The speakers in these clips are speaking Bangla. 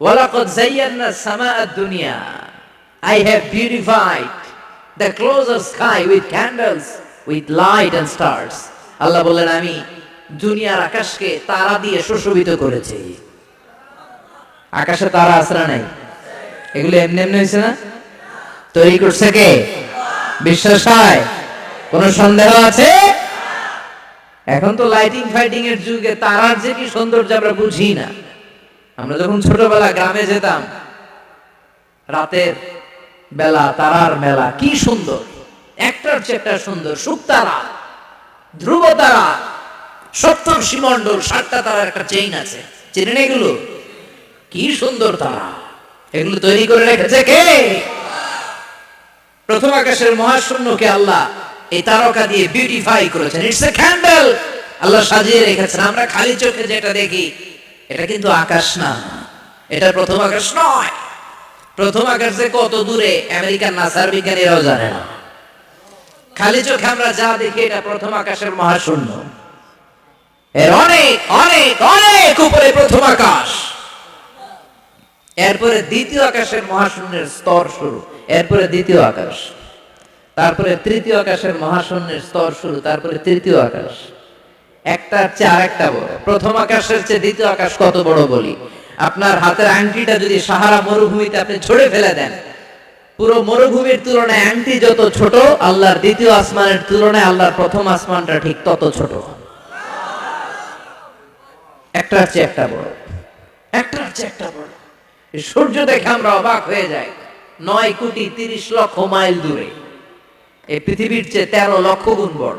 ওয়ালাকাদ যায়্যানা সামাআদ দুনিয়া। Stars. আল্লাহ বললেন, আমি দুনিয়ার আকাশকে তারা দিয়ে সুশোভিত করেছি। আকাশে তারা আসরা নাই? এগুলো এমনি এমনি হয়েছে না? তৈরি করছে কে? বিশ্বাস হয়? কোন সন্দেহ আছে? এখন তো লাইটিং ফাইটিং এর যুগে তারার যে কি সৌন্দর্য আমরা বুঝি না। আমরা যখন ছোটবেলা গ্রামে যেতাম, রাতের বেলা, তারার মেলা, কি সুন্দর। একটার চেয়ে একটা সুন্দর। শুকতারা ধ্রুব তারা সপ্তম সীমণ্ডল সাতটা তারার একটা চেইন আছে। চেনেন এগুলো? কি সুন্দর তারা। এগুলো তৈরি করে রেখেছে কে? প্রথম আকাশের মহাশূন্যকে আল্লাহ এই তারকা দিয়ে বিউটিফাই করেছেন। ইটস এ ক্যান্ডেল আল্লাহ সাজিয়ে রেখেছেন। আমরা খালি চোখে যেটা দেখি এটা কিন্তু আকাশ না। এটা প্রথম আকাশ নয়। প্রথম আকাশ কত দূরে আমেরিকান নাসার বিজ্ঞানীরাও জানে না। খালি চোখে আমরা যা দেখি, এটা প্রথম আকাশের মহাশূন্য। এর অনেক অনেক অনেক উপরে প্রথম আকাশ। এরপরে দ্বিতীয় আকাশের মহাশূন্যের স্তর শুরু। এরপরে দ্বিতীয় আকাশ। তারপরে তৃতীয় আকাশের মহাশূন্যের স্তর শুরু। তারপরে তৃতীয় আকাশ। একটার চেয়ে আরেকটা বড়। প্রথম আকাশের চেয়ে দ্বিতীয় আকাশ কত বড় বলি? আপনার হাতের আংটিটা যদি সাহারা মরুভূমিতে আপনি ছড়ে ফেলে দেন, পুরো মরুভূমির তুলনায় আংটি যত ছোট, আল্লাহর দ্বিতীয় আসমানের তুলনায় আল্লাহর প্রথম আসমানটা ঠিক তত ছোট। একটার চেয়ে একটা বড়। একটার চেয়ে একটা বড়। সূর্য দেখে আমরা অবাক হয়ে যাই। নয় কোটি তিরিশ লক্ষ মাইল দূরে। এই পৃথিবীর চেয়ে তেরো লক্ষ গুণ বড়।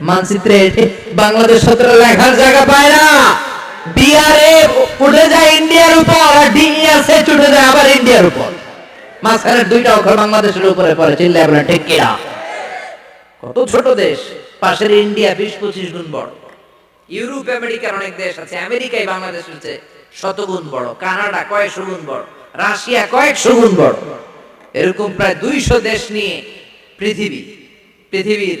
মানচিত্রে বাংলাদেশ শব্দটা লেখার জায়গা পায় না। বিআরএ উঠে যায় ইন্ডিয়ার উপর আর ডিএসএ উঠে যায় আবার ইন্ডিয়ার উপর। মাঝখানের দুইটা অক্ষর বাংলাদেশের উপরে পড়ে চিল্লাই বলে ঠিক কত ছোট দেশ, পাশের ইন্ডিয়া বিশ পঁচিশ গুণ বড়। ইউরোপ, আমেরিকার অনেক দেশ আছে, আমেরিকায় বাংলাদেশ হচ্ছে শতগুণ বড়, কানাডা কয়েকশো গুণ বড়, রাশিয়া কয়েকশো গুণ বড়। এরকম প্রায় দুইশো দেশ নিয়ে পৃথিবী, পৃথিবীর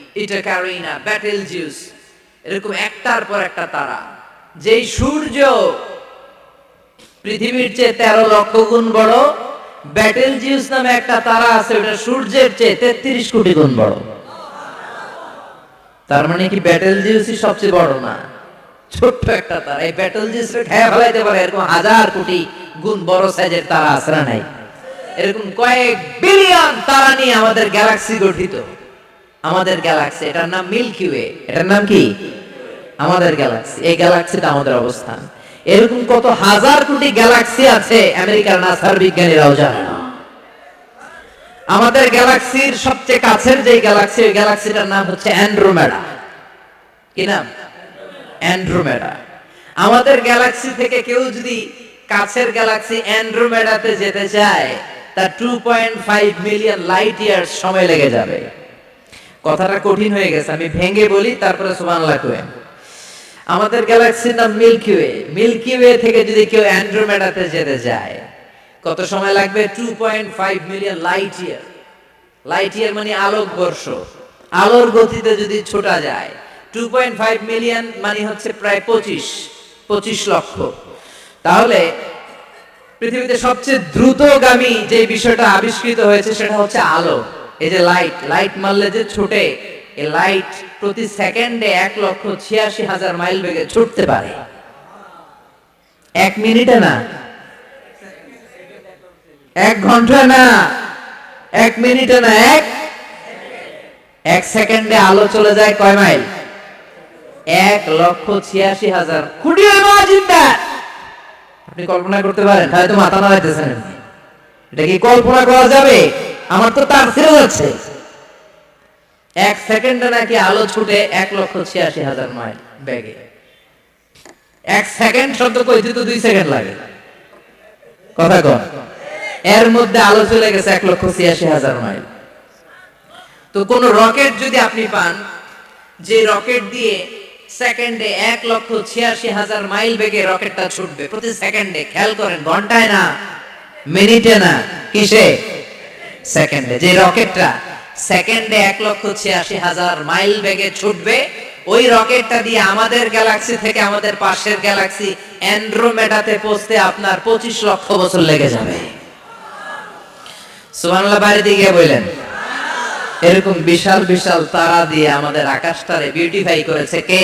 Eta Carina Betelgeuse এরকম একটার পর একটা তারা। যেই সূর্য পৃথিবীর চেয়ে তেরো লক্ষ গুণ বড় ব্যাটেল জিউস নামে একটা তারা আছে, ওটা সূর্যের চেয়ে তেত্রিশ কোটি গুণ বড়। তার মানে কি ব্যাটেল জিউসই সবচেয়ে বড় না? ছোট্ট একটা তারা। এই ব্যাটেল জিউস খেয়ে ফেলাইতে পারে, এরকম হাজার কোটি গুণ বড় সাইজের তারা আসরা নাই? এরকম কয়েক বিলিয়ন তারা নিয়ে আমাদের গ্যালাক্সি গঠিত। আমাদের গ্যালাক্সি এটার নাম মিল্কি ওয়ে এটার নাম কি? আমাদের গ্যালাক্সি এই গ্যালাক্সিটা আমাদের অবস্থান। এরকম কত হাজার কোটি গ্যালাক্সি আছে, আমেরিকার নাসার বিজ্ঞানীরাও জানে না। আমাদের গ্যালাক্সির সবচেয়ে কাছের যে গ্যালাক্সি ওই গ্যালাক্সিটার নাম হচ্ছে অ্যান্ড্রোমেডা কি নাম? অ্যান্ড্রোমেডা আমাদের গ্যালাক্সি থেকে কেউ যদি কাছের গ্যালাক্সি অ্যান্ড্রোমেডাতে যেতে চায়, তার two point five million light year সময় লেগে যাবে। কথাটা কঠিন হয়ে গেছে, আমি ভেঙে বলি, তারপরে সুবহানাল্লাহ কই। আমাদের গ্যালাক্সির নাম মিল্কি ওয়ে। মিল্কি ওয়ে থেকে যদি কেউ অ্যান্ড্রোমেডাতে যেতে যায়, কত সময় লাগবে? Two point five million light year light year মানে আলোক বর্ষ। আলোর গতিতে যদি ছোটা যায় টু পয়েন্ট ফাইভ মিলিয়ন মানে হচ্ছে প্রায় পঁচিশ পঁচিশ লক্ষ। তাহলে পৃথিবীতে সবচেয়ে দ্রুতগামী যে বিষয়টা আবিষ্কৃত হয়েছে, সেটা হচ্ছে আলো। এই যে লাইট লাইট মারলে যে ছুটে, এই লাইট প্রতি সেকেন্ডে এক লক্ষ ছিয়াশি হাজার মাইল বেগে ছুটতে পারে। এক মিনিটে না। এক ঘণ্টা না। এক মিনিটে না, এক? এক সেকেন্ডে আলো চলে যায় কয় মাইল এক লক্ষ ছিয়াশি হাজার। আপনি কল্পনা করতে পারেন হয়তো মাথা আপনি। এটা কি কল্পনা করা যাবে? আমার তো তার ছেড়ে যাচ্ছে এক সেকেন্ডে নাকি আলো ছুটে এক লক্ষ ছিয়াশি হাজার মাইল ব্যাগে এক সেকেন্ড শব্দ কইতে তো দুই সেকেন্ড লাগে। কথা কন এর মধ্যে আলো চলে গেছে এক লক্ষ ছিয়াশি হাজার মাইল। তো কোন রকেট যদি আপনি পান, যে রকেট দিয়ে সেকেন্ডে এক লক্ষ ছিয়াশি হাজার মাইল বেগে রকেটটা ছুটবে, প্রতি সেকেন্ডে, খেয়াল করেন, ঘন্টায় না, মিনিটে না, কিসে? সেকেন্ডে, যে রকেটটা সেকেন্ডে এক লক্ষ ছিয়াশি হাজার মাইল বেগে ছুটবে, ওই রকেটটা দিয়ে আমাদের গ্যালাক্সি থেকে আমাদের পাশের গ্যালাক্সি অ্যান্ড্রোমেডাতে পৌঁছতে আপনার পঁচিশ লক্ষ বছর লেগে যাবে। সুবহানাল্লাহ বাইরে দিকে বললেন, এরকম বিশাল বিশাল তারা দিয়ে আমাদের আকাশটারে বিউটিফাই করেছে কে?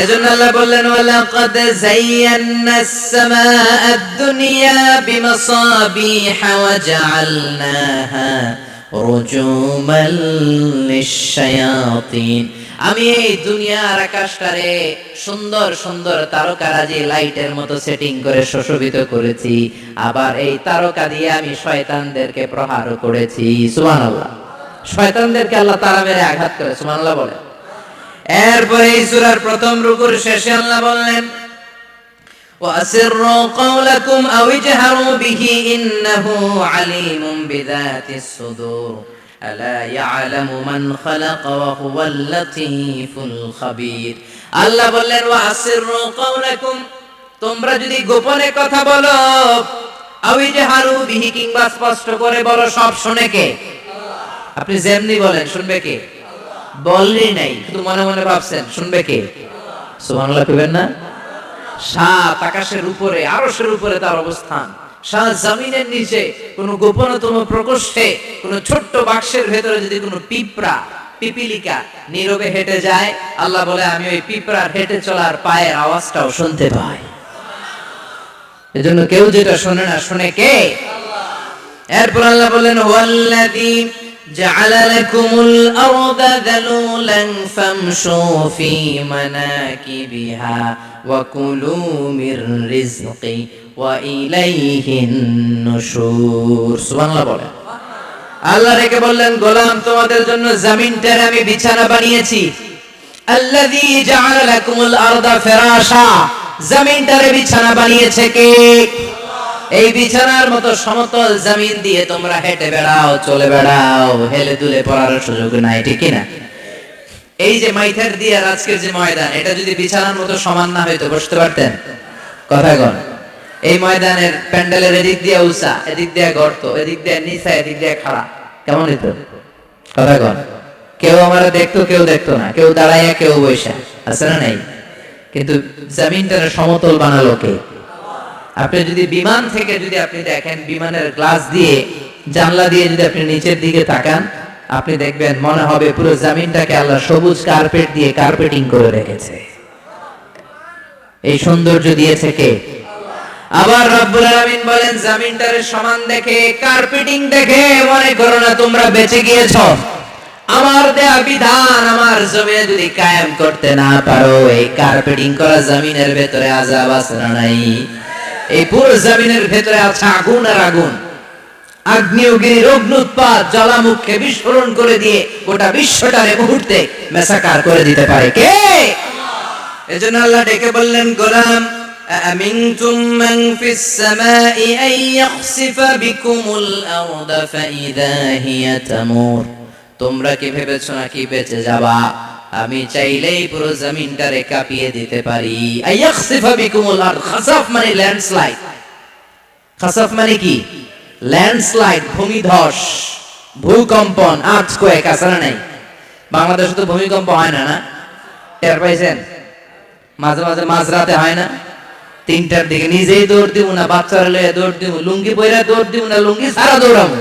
এজন্য আল্লাহ বললেন, ওয়ালাকাদ যায়্যানাস সামাআদ দুনিয়া বিমাসাবিহা ওয়া জাআলনাহা রুজুমাল লিশ-শায়াতিন। আমি এই দুনিয়ার আকাশটারে সুন্দর সুন্দর তারকারাজি লাইটের মতো সেটিং করে সুশোভিত করেছি। আবার এই তারকা দিয়ে আমি শয়তানদেরকে প্রহার করেছি। সুবহানাল্লাহ। শয়তানদেরকে আল্লাহ তারা মেরে আঘাত করে, সুবহানাল্লাহ বলে এরপরে এই সূরার প্রথম রুকুর শেষে আল্লাহ বললেন وأسروا قولكم أو اجهروا به إنه عليم بذات الصدور ألا يعلم من خلق وهو اللطيف الخبير আল্লাহ বললেন وأسروا قولكم তোমরা যদি গোপনে কথা বলো আও ইজহারু বিহি কিংবা স্পষ্ট করে বলো সব শুনে কে আপনি যেমনি বলেন শুনবে কে বললি নাই। শুধু মনে মনে ভাবছেন, শুনবে কে? সুবহানাল্লাহ কইবেন না? সাত আকাশের উপরে, আরশের উপরে তার অবস্থান। সাত জমিনের নিচে, কোন গোপনতম প্রকোষ্ঠে, কোন ছোট্ট বাক্সের ভেতরে যদি কোনো পিঁপড়া, পিপিলিকা নীরবে হেঁটে যায়, আল্লাহ বলে, আমি ওই পিঁপড়ার হেঁটে চলার পায়ের আওয়াজটাও শুনতে পাই। এজন্য কেউ যেটা শোনে না, শুনে কে? এরপর আল্লাহ বলেন ওয়াল্লাযী جعل لكم الأرض ذلولا فامشوا في مناكبها وكلوا من رزقه وإليه النشور سبحان الله বলে আল্লাহ রেখে বললেন গোলাম তোমাদের জন্য জমিনটার আমি বিছানা বানিয়েছি আল্লাযী জাআলা লাকুমুল আরদা ফিরাশা জমিনটারে বিছানা বানিয়েছে কে এই বিছানার মতো সমতল জমিন দিয়ে তোমরা হেঁটে বেড়াও, চলে বেড়াও, হেলে দুলে পড়ার সুযোগ নাই, ঠিক না এই যে মাইথার দিয়ে আজকের যে ময়দান, এটা যদি বিছানার মতো সমান না হইতো, বসতে পারতেন? কথা কন। এই ময়দানের প্যান্ডেলের এদিক দিয়ে উষা এদিক দিয়ে গর্ত, এদিক দিয়ে নিচা, এদিক দিয়ে খাড়া। কেমন হইতো? কথা কন। কেউ আমরা দেখতো, কেউ দেখতো না। কেউ দাঁড়াইয়া, কেউ বৈশা আছে না নাই? কিন্তু জমিনটার সমতল বানালো কে? আপনি যদি বিমান থেকে যদি আপনি দেখেন বিমানের গ্লাস দিয়ে, জানলা দিয়ে যদি আপনি নিচের দিকে তাকান, আপনি দেখবেন মনে হবে পুরো জমিনটাকে আল্লাহ সবুজ কার্পেট দিয়ে কার্পেটিং করে রেখেছে। এই সৌন্দর্য দিয়েছে কে? আবার রব্বুল আলামিন বলেন, জমিনটারে সমান দেখে, কার্পেটিং দেখে মনে করো না তোমরা বেঁচে গিয়েছো। আমার দেয়া বিধান, আমার জমিনে যদি কায়েম করতে না পারো, এই কার্পেটিং করা জমিনের ভেতরে আজাব আছে না নাই? এই পুরো জমিনের ভেতরে আছে আগুন আর আগুন আগ্নেয়গিরির অগ্নুৎপাত জ্বালামুখে বিস্ফোরণ করে দিয়ে গোটা বিশ্বটারে মুহূর্তে মেসাকার করে দিতে পারে কে এজন্য আল্লাহ ডেকে বললেন গোলাম أأمنتم من في السماء أن يخسف بكم الأرض فإذا هي تمور তোমরা কি ভেবেছো নাকি বেঁচে যাবা আমি চাইলেই পুরো জমিনটারে কাঁপিয়ে দিতে পারি। মানে ল্যান্ডস্লাইড। খাসাফ মানে কি? ল্যান্ডস্লাইড, ভূমিধস, ভূকম্পন, আর্থকোয়েক, আছে না নাই? বাংলাদেশে তো ভূমিকম্প হয় না না? টের পাইছেন? মাঝে মাঝে মাঝরাতে হয় না? তিনটার দিকে নিজেই দৌড় দিব না, বাচ্চারা লয়ে দৌড় দিব, লুঙ্গি পইরা দৌড় দিব না, লুঙ্গি সারা দৌড়াবো!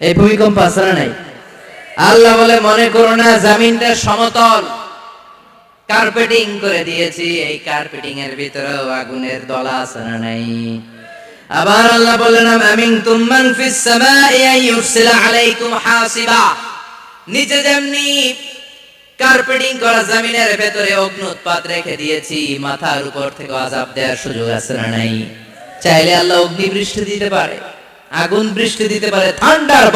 এই ভূমিকম্প না নাই? আল্লাহ বলে, মনে করো না, জামিনটা সমতল। কার্পেটিং করে দিয়েছি, এই কার্পেটিং এর ভিতরেও আগুনের দলা আছে না নাই? আবার আল্লাহ বললেন, আমিন তুমান ফিস সামাই আইয়ুরসিলা আলাইকুম হাসিবা। নিচে যেমনি কার্পেটিং করা জমিনের ভেতরে অগ্নুৎপাত রেখে দিয়েছি, মাথার উপর থেকে আজাব দেওয়ার সুযোগ আছে না নাই? চাইলে আল্লাহ অগ্নি বৃষ্টি দিতে পারে, আগুন বৃষ্টি দিতে পারে, ঠান্ডার